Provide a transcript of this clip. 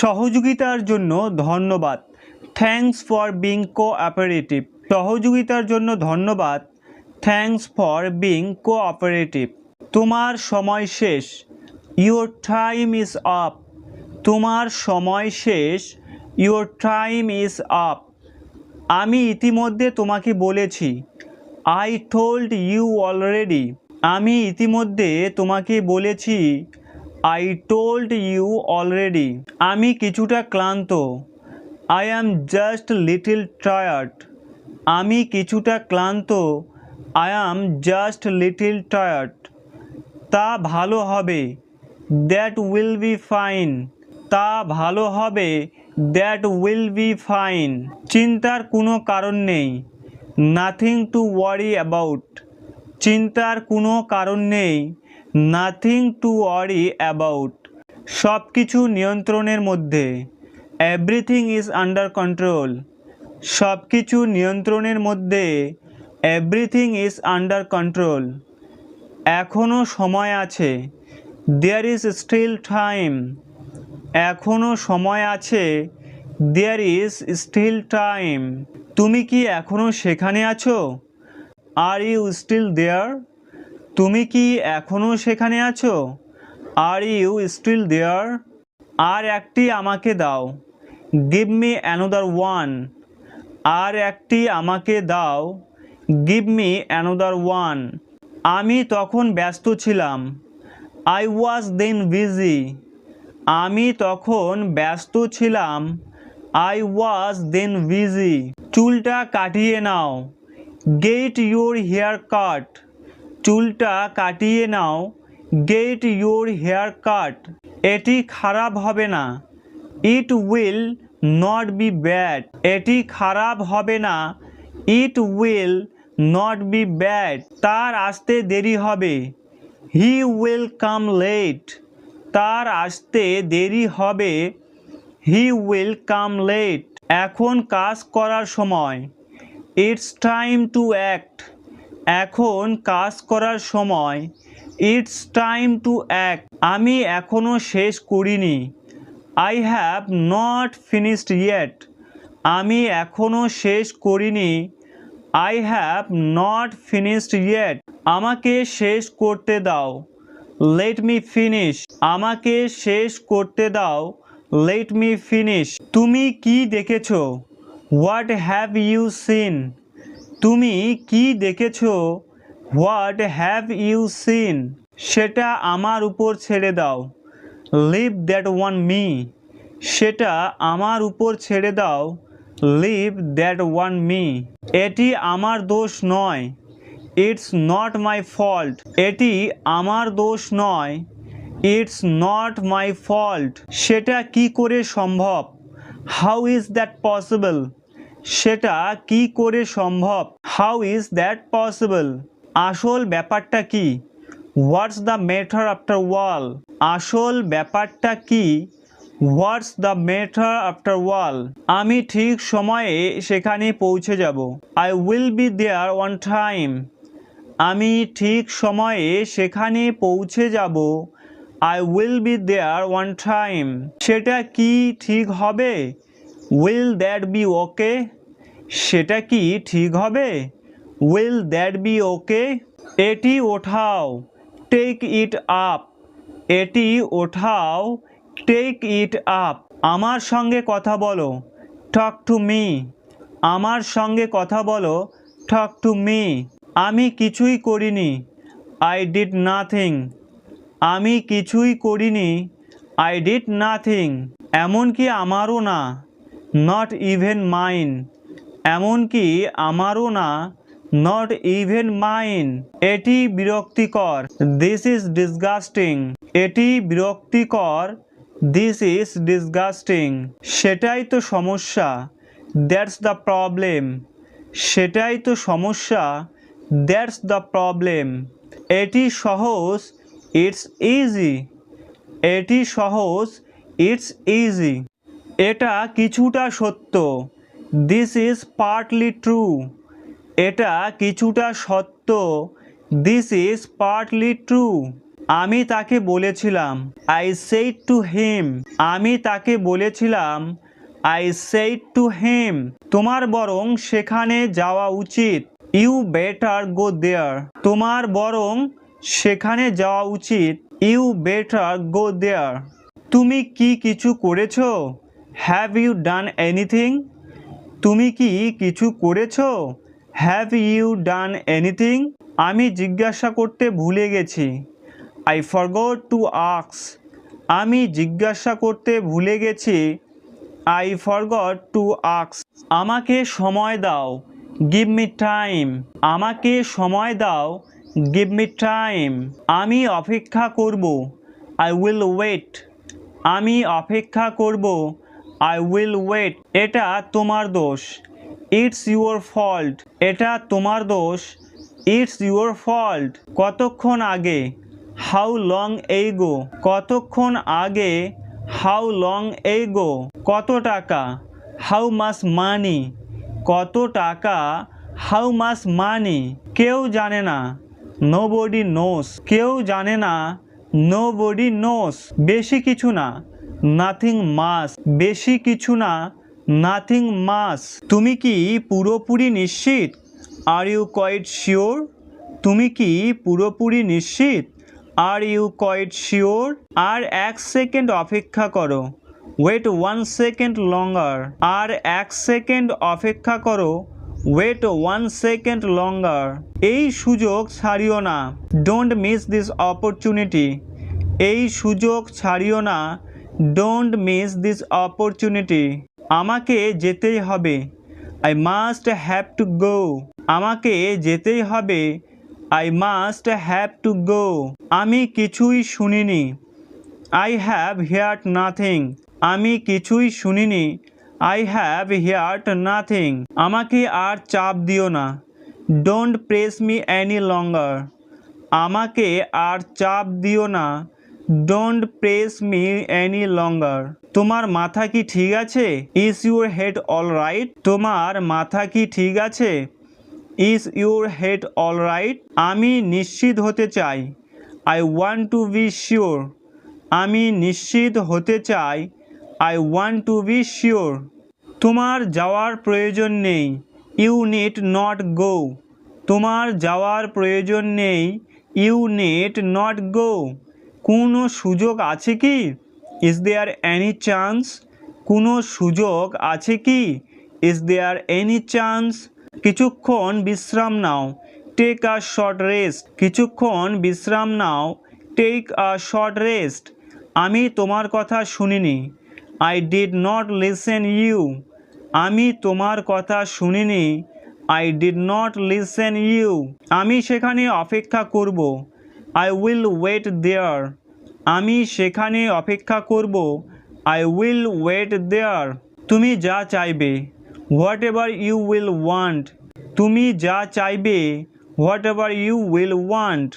সহযোগিতার জন্য ধন্যবাদ। থ্যাঙ্কস ফর বিং কোঅপারেটিভ সহযোগিতার জন্য ধন্যবাদ। থ্যাঙ্কস ফর বিং কোঅপারেটিভ তোমার সময় শেষ। ইউর টাইম ইজ আপ তোমার সময় শেষ। ইউর টাইম ইজ আপ আমি ইতিমধ্যে তোমাকে বলেছি। আই টোল্ড ইউ অলরেডি আমি ইতিমধ্যে তোমাকে বলেছি। আই টোল্ড ইউ অলরেডি আমি কিছুটা ক্লান্ত। I am just little tired আমি কিছুটা ক্লান্ত। I am just little tired তা ভালো হবে। দ্যাট উইল বি ফাইন তা ভালো হবে। দ্যাট উইল বি ফাইন চিন্তার কোনো কারণ নেই। নাথিং টু ওয়ারি অ্যাবাউট চিন্তার কোনো কারণ নেই। নাথিং টু ওয়ারি অ্যাবাউট সব কিছু নিয়ন্ত্রণের মধ্যে। এভরিথিং ইজ আন্ডার কন্ট্রোল সব কিছু নিয়ন্ত্রণের মধ্যে। এভরিথিং ইজ আন্ডার কন্ট্রোল এখনও সময় আছে। দেয়ার ইজ স্টিল টাইম এখনও সময় আছে। দেয়ার ইজ স্টিল টাইম তুমি কি এখনও সেখানে আছো? আর ইউ স্টিল দেয়ার তুমি কি এখনও সেখানে আছো? আর ইউ স্টিল দেয়ার আর একটি আমাকে দাও। গিভ মি অ্যানোদার ওয়ান আর একটি আমাকে দাও। গিভ মি অ্যানোদার ওয়ান আমি তখন ব্যস্ত ছিলাম। আই ওয়াজ দেন বিজি আমি তখন ব্যস্ত ছিলাম। আই ওয়াজ দেন বিজি চুলটা কাটিয়ে নাও। গেট ইউর হেয়ার কাট চুলটা কাটিয়ে নাও গেট ইউর হেয়ার কাট এটি খারাপ হবে না। It will not be bad এটি খারাপ হবে না। It will not be bad তার আসতে দেরি হবে। হি উইল কাম লেট তার আসতে দেরি হবে। হি উইল কাম লেট এখন কাজ করার সময়। ইটস টাইম টু অ্যাক্ট এখন কাজ করার সময়। ইটস টাইম টু অ্যাক্ট আমি এখনও শেষ করিনি। I have not finished yet আমি এখনও শেষ করিনি। I have not finished yet আমাকে শেষ করতে দাও। লেট মি ফিনিশ আমাকে শেষ করতে দাও। লেট মি ফিনিশ তুমি কি দেখেছ? হোয়াট হ্যাভ ইউ সিন তুমি কি দেখেছ? হোয়াট হ্যাভ ইউ সিন সেটা আমার উপর ছেড়ে দাও। লিভ দ্যাট ওয়ান মি সেটা আমার উপর ছেড়ে দাও। লিভ দ্যাট ওয়ান মি এটি আমার দোষ নয়। ইটস নট মাই ফল্ট এটি আমার দোষ নয়। ইটস নট মাই ফল্ট সেটা কি করে সম্ভব? হাউ ইজ দ্যাট পসিবল সেটা কি করে সম্ভব? হাউ ইজ দ্যাট পসিবল আসল ব্যাপারটা কি? What's the matter after all আসল ব্যাপারটা কি? What's the matter after all আমি ঠিক সময়ে সেখানে পৌঁছে যাব। I will be there on time আমি ঠিক সময়ে সেখানে পৌঁছে যাব। I will be there on time সেটা কি ঠিক হবে? উইল দ্যাট বি ওকে সেটা কি ঠিক হবে? উইল দ্যাট বি ওকে এটি ওঠাও। টেক ইট আপ এটি ওঠাও। টেক ইট আপ আমার সঙ্গে কথা বলো। টক টু মি আমার সঙ্গে কথা বলো। টক টু মি আমি কিছুই করিনি। আই ডিড নাথিং আমি কিছুই করিনি। আই ডিড নাথিং এমনকি আমারও না। নট ইভেন মাইন এমনকি আমারও না নট ইভেন মাইন এটি বিরক্তিকর। দিস ইজ ডিসগাস্টিং এটি বিরক্তিকর। দিস ইজ ডিসগাস্টিং সেটাই তো সমস্যা। দ্যাটস দ্য প্রবলেম সেটাই তো সমস্যা। দ্যাটস দ্য প্রবলেম এটি সহজ। ইটস ইজি এটি সহজ। ইটস ইজি এটা কিছুটা সত্য। দিস ইজ পার্টলি ট্রু এটা কিছুটা সত্য। দিস ইজ পার্টলি ট্রু আমি তাকে বলেছিলাম। আই সেইড টু হিম আমি তাকে বলেছিলাম। আই সেইড টু হিম তোমার বরং সেখানে যাওয়া উচিত। ইউ বেটার গো দেয়ার তোমার বরং সেখানে যাওয়া উচিত। ইউ বেটার গো দেয়ার তুমি কি কিছু করেছ? হ্যাভ ইউ ডান এনিথিং তুমি কি কিছু করেছ? হ্যাভ ইউ ডান এনিথিং আমি জিজ্ঞাসা করতে ভুলে গেছি। আই ফরগট টু আক্স আমি জিজ্ঞাসা করতে ভুলে গেছি। আই ফরগট টু আক্স আমাকে সময় দাও। গিভ মি টাইম আমাকে সময় দাও। গিভ মি টাইম আমি অপেক্ষা করব। আই উইল ওয়েট আমি অপেক্ষা করব। আই উইল ওয়েট এটা তোমার দোষ। ইটস ইউর ফল্ট এটা তোমার দোষ। ইটস ইউর ফল্ট কতক্ষণ আগে? হাউ লং এইগো কতক্ষণ আগে? হাউ লং এইগো কত টাকা? হাউ মাস মানি কত টাকা? হাউ মাস মানি কেউ জানে না। নো বডি নোস কেউ জানে না। নো বডি নোস বেশি কিছু না। নাথিং মাস বেশি কিছু না নাথিং মাস তুমি কি পুরোপুরি নিশ্চিত? আর ইউ কোয়াইট শিওর তুমি কি পুরোপুরি নিশ্চিত? আর ইউ কোয়াইট শিওর আর এক সেকেন্ড অপেক্ষা করো। ওয়েট ওয়ান সেকেন্ড লঙ্গার আর এক সেকেন্ড অপেক্ষা করো। ওয়েট ওয়ান সেকেন্ড লঙ্গার এই সুযোগ ছাড়িও না। ডোন্ট মিস দিস অপরচুনিটি এই সুযোগ ছাড়িও না। ডোন্ট মিস দিস অপরচুনিটি আমাকে যেতেই হবে। I must have to go আমাকে যেতেই হবে। I must have to go আমি কিছুই শুনিনি। আই হ্যাভ হিয়ার্ট নাথিং আমি কিছুই শুনিনি। আই হ্যাভ হিয়ার্ট নাথিং আমাকে আর চাপ দিও না। Don't press me any longer আমাকে আর চাপ দিও না। Don't press me any longer তোমার মাথা কি ঠিক আছে? Is your head all right তোমার মাথা কি ঠিক আছে? Is your head all right আমি নিশ্চিত হতে চাই। I want to be sure আমি নিশ্চিত হতে চাই। I want to be sure তোমার যাওয়ার প্রয়োজন নেই। ইউ নিড নট গো তোমার যাওয়ার প্রয়োজন নেই। ইউ নিড নট গো কোনো সুযোগ আছে কি? ইজ দেয়ার এনি চান্স কোনো সুযোগ আছে কি? ইজ দেয়ার এনি চান্স কিছুক্ষণ বিশ্রাম নাও। টেক আ শর্ট রেস্ট কিছুক্ষণ বিশ্রাম নাও। টেক আ শর্ট রেস্ট আমি তোমার কথা শুনিনি। I did not listen you আমি তোমার কথা শুনিনি। I did not listen you আমি সেখানে অপেক্ষা করব। আই উইল ওয়েট দেয়ার আমি সেখানে অপেক্ষা করব। আই উইল ওয়েট দেয়ার তুমি যা চাইবে। Whatever you will want তুমি যা চাইবে। Whatever you will want